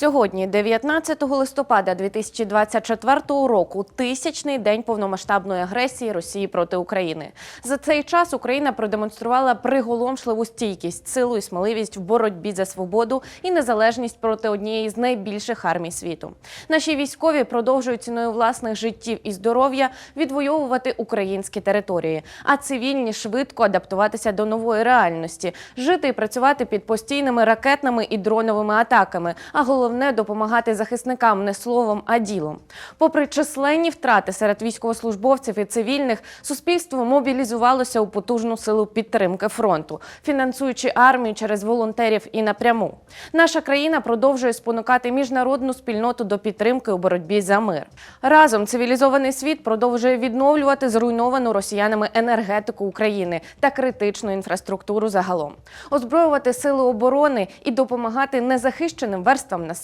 Сьогодні, 19 листопада 2024 року, тисячний день повномасштабної агресії Росії проти України. За цей час Україна продемонструвала приголомшливу стійкість, силу і сміливість в боротьбі за свободу і незалежність проти однієї з найбільших армій світу. Наші військові продовжують ціною власних життів і здоров'я відвоювати українські території, а цивільні швидко адаптуватися до нової реальності, жити і працювати під постійними ракетними і дроновими атаками. А головне допомагати захисникам не словом, а ділом. Попри численні втрати серед військовослужбовців і цивільних, суспільство мобілізувалося у потужну силу підтримки фронту, фінансуючи армію через волонтерів і напряму. Наша країна продовжує спонукати міжнародну спільноту до підтримки у боротьбі за мир. Разом цивілізований світ продовжує відновлювати зруйновану росіянами енергетику України та критичну інфраструктуру загалом, озброювати сили оборони і допомагати незахищеним верствам населення,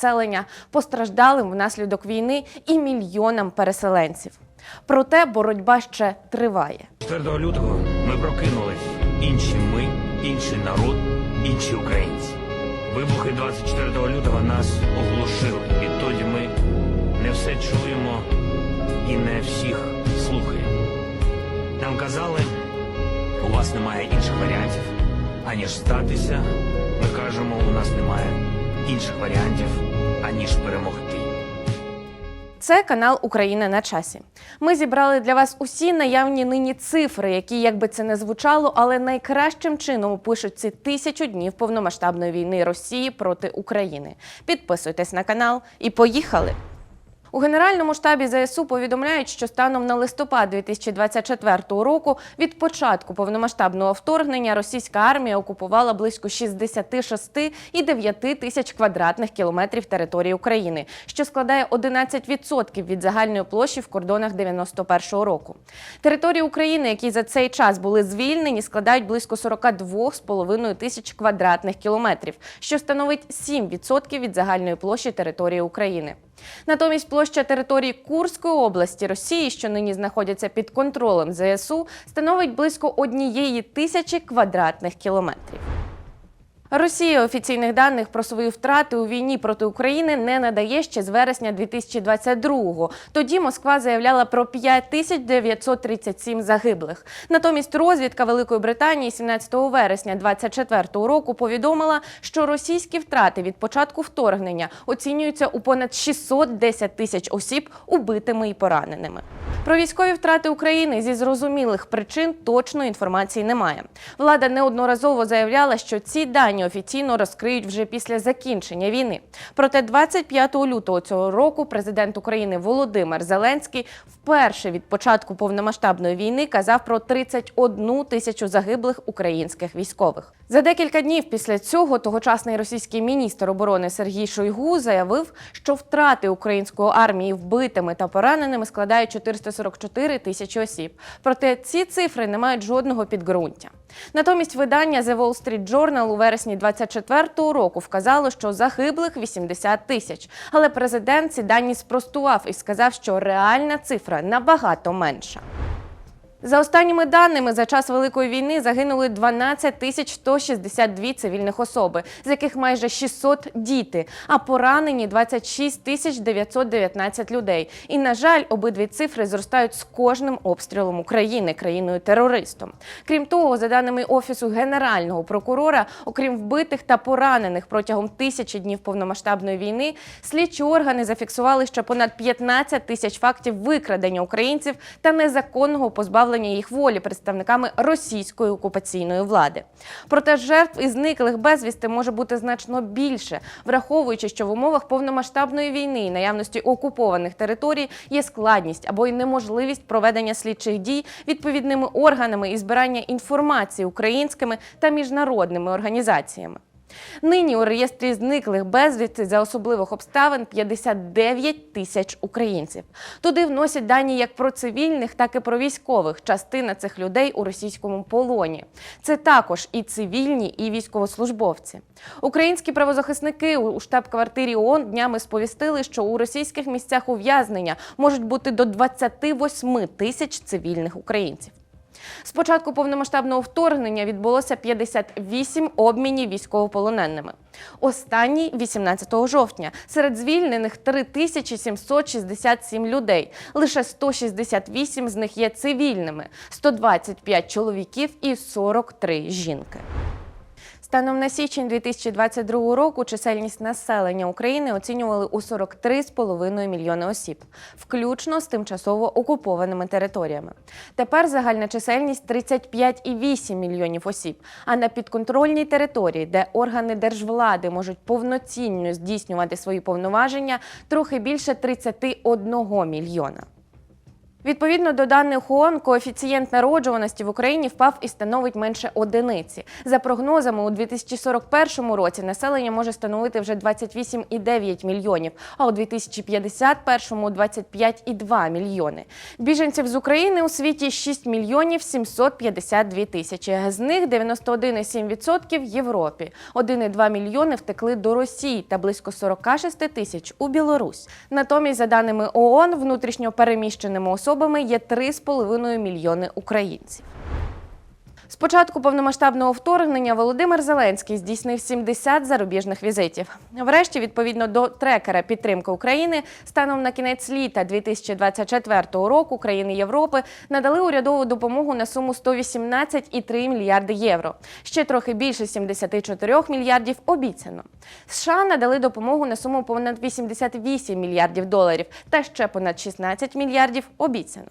постраждалим внаслідок війни і мільйонам переселенців. Проте боротьба ще триває. 4 лютого ми прокинулись. Інші ми, інший народ, інші українці. Вибухи 24 лютого нас оглушили. Відтоді ми не все чуємо і не всіх слухаємо. Нам казали, у вас немає інших варіантів, аніж здатися. Ми кажемо, у нас немає інших варіантів, аніж перемогти. Це канал Україна на часі. Ми зібрали для вас усі наявні нині цифри, які, як би це не звучало, але найкращим чином опишуть ці тисячу днів повномасштабної війни Росії проти України. Підписуйтесь на канал і поїхали! У Генеральному штабі ЗСУ повідомляють, що станом на листопад 2024 року від початку повномасштабного вторгнення російська армія окупувала близько 66,9 тисяч квадратних кілометрів території України, що складає 11% від загальної площі в кордонах 91-го року. Території України, які за цей час були звільнені, складають близько 42,5 тисяч квадратних кілометрів, що становить 7% від загальної площі території України. Натомість площа території Курської області Росії, що нині знаходяться під контролем ЗСУ, становить близько однієї тисячі квадратних кілометрів. Росія офіційних даних про свої втрати у війні проти України не надає ще з вересня 2022-го. Тоді Москва заявляла про 5937 загиблих. Натомість розвідка Великої Британії 17 вересня 2024 року повідомила, що російські втрати від початку вторгнення оцінюються у понад 610 тисяч осіб убитими і пораненими. Про військові втрати України зі зрозумілих причин точної інформації немає. Влада неодноразово заявляла, що ці дані офіційно розкриють вже після закінчення війни. Проте 25 лютого цього року президент України Володимир Зеленський вперше від початку повномасштабної війни казав про 31 тисячу загиблих українських військових. За декілька днів після цього тогочасний російський міністр оборони Сергій Шойгу заявив, що втрати української армії вбитими та пораненими складають 444 тисячі осіб. Проте ці цифри не мають жодного підґрунтя. Натомість видання The Wall Street Journal у вересні 24-го року вказало, що загиблих 80 тисяч. Але президент ці дані спростував і сказав, що реальна цифра набагато менша. За останніми даними, за час Великої війни загинули 12 тисяч 162 цивільних особи, з яких майже 600 – діти, а поранені 26 тисяч 919 людей. І, на жаль, обидві цифри зростають з кожним обстрілом України, країною-терористом. Крім того, за даними Офісу Генерального прокурора, окрім вбитих та поранених протягом тисячі днів повномасштабної війни, слідчі органи зафіксували ще понад 15 тисяч фактів викрадення українців та незаконного позбавлення їх волі представниками російської окупаційної влади. Проте жертв і зниклих безвісти може бути значно більше, враховуючи, що в умовах повномасштабної війни і наявності окупованих територій є складність або й неможливість проведення слідчих дій відповідними органами і збирання інформації українськими та міжнародними організаціями. Нині у реєстрі зниклих безвісти за особливих обставин 59 тисяч українців. Туди вносять дані як про цивільних, так і про військових. Частина цих людей у російському полоні. Це також і цивільні, і військовослужбовці. Українські правозахисники у штаб-квартирі ООН днями сповістили, що у російських місцях ув'язнення можуть бути до 28 тисяч цивільних українців. З початку повномасштабного вторгнення відбулося 58 обмінів військовополоненими. Останній 18 жовтня. Серед звільнених 3767 людей. Лише 168 з них є цивільними, 125 чоловіків і 43 жінки. Станом на січень 2022 року чисельність населення України оцінювали у 43,5 мільйони осіб, включно з тимчасово окупованими територіями. Тепер загальна чисельність 35,8 мільйонів осіб. А на підконтрольній території, де органи держвлади можуть повноцінно здійснювати свої повноваження, трохи більше 31 мільйона. Відповідно до даних ООН, коефіцієнт народжуваності в Україні впав і становить менше одиниці. За прогнозами, у 2041 році населення може становити вже 28,9 мільйонів, а у 2051 – 25,2 мільйони. Біженців з України у світі 6 мільйонів 752 тисячі. З них 91,7% в Європі. 1,2 мільйони втекли до Росії та близько 46 тисяч у Білорусь. Натомість, за даними ООН, внутрішньо переміщеними особами є 3,5 мільйони українців. З початку повномасштабного вторгнення Володимир Зеленський здійснив 70 зарубіжних візитів. Врешті, відповідно до трекера підтримки України, станом на кінець літа 2024 року країни Європи надали урядову допомогу на суму 118,3 мільярди євро. Ще трохи більше 74 мільярдів обіцяно. США надали допомогу на суму понад 88 мільярдів доларів та ще понад 16 мільярдів обіцяно.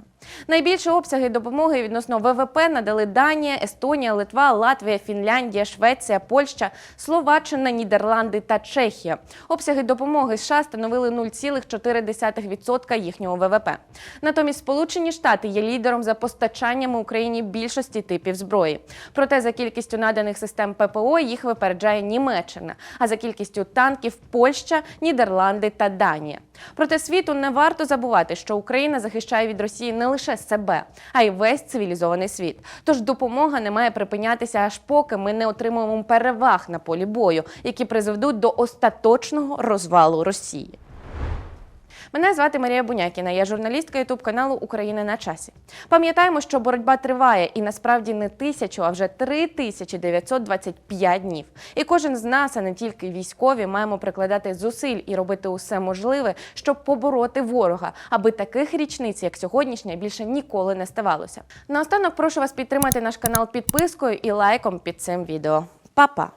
Найбільші обсяги допомоги відносно ВВП надали Данія, Естонія, Литва, Латвія, Фінляндія, Швеція, Польща, Словаччина, Нідерланди та Чехія. Обсяги допомоги США становили 0,4% їхнього ВВП. Натомість Сполучені Штати є лідером за постачаннями Україні більшості типів зброї. Проте за кількістю наданих систем ППО їх випереджає Німеччина, а за кількістю танків Польща, Нідерланди та Данія. Проте світу не варто забувати, що Україна захищає від Росії не лише себе, а й весь цивілізований світ. Тож допомога не має припинятися аж поки ми не отримуємо переваг на полі бою, які призведуть до остаточного розвалу Росії. Мене звати Марія Бунякіна. Я журналістка Ютуб каналу Україна на часі. Пам'ятаємо, що боротьба триває і насправді не тисячу, а вже 3925 днів. І кожен з нас, а не тільки військові, маємо прикладати зусиль і робити усе можливе, щоб побороти ворога, аби таких річниць, як сьогоднішня, більше ніколи не ставалося. Наостанок прошу вас підтримати наш канал підпискою і лайком під цим відео. Па-па!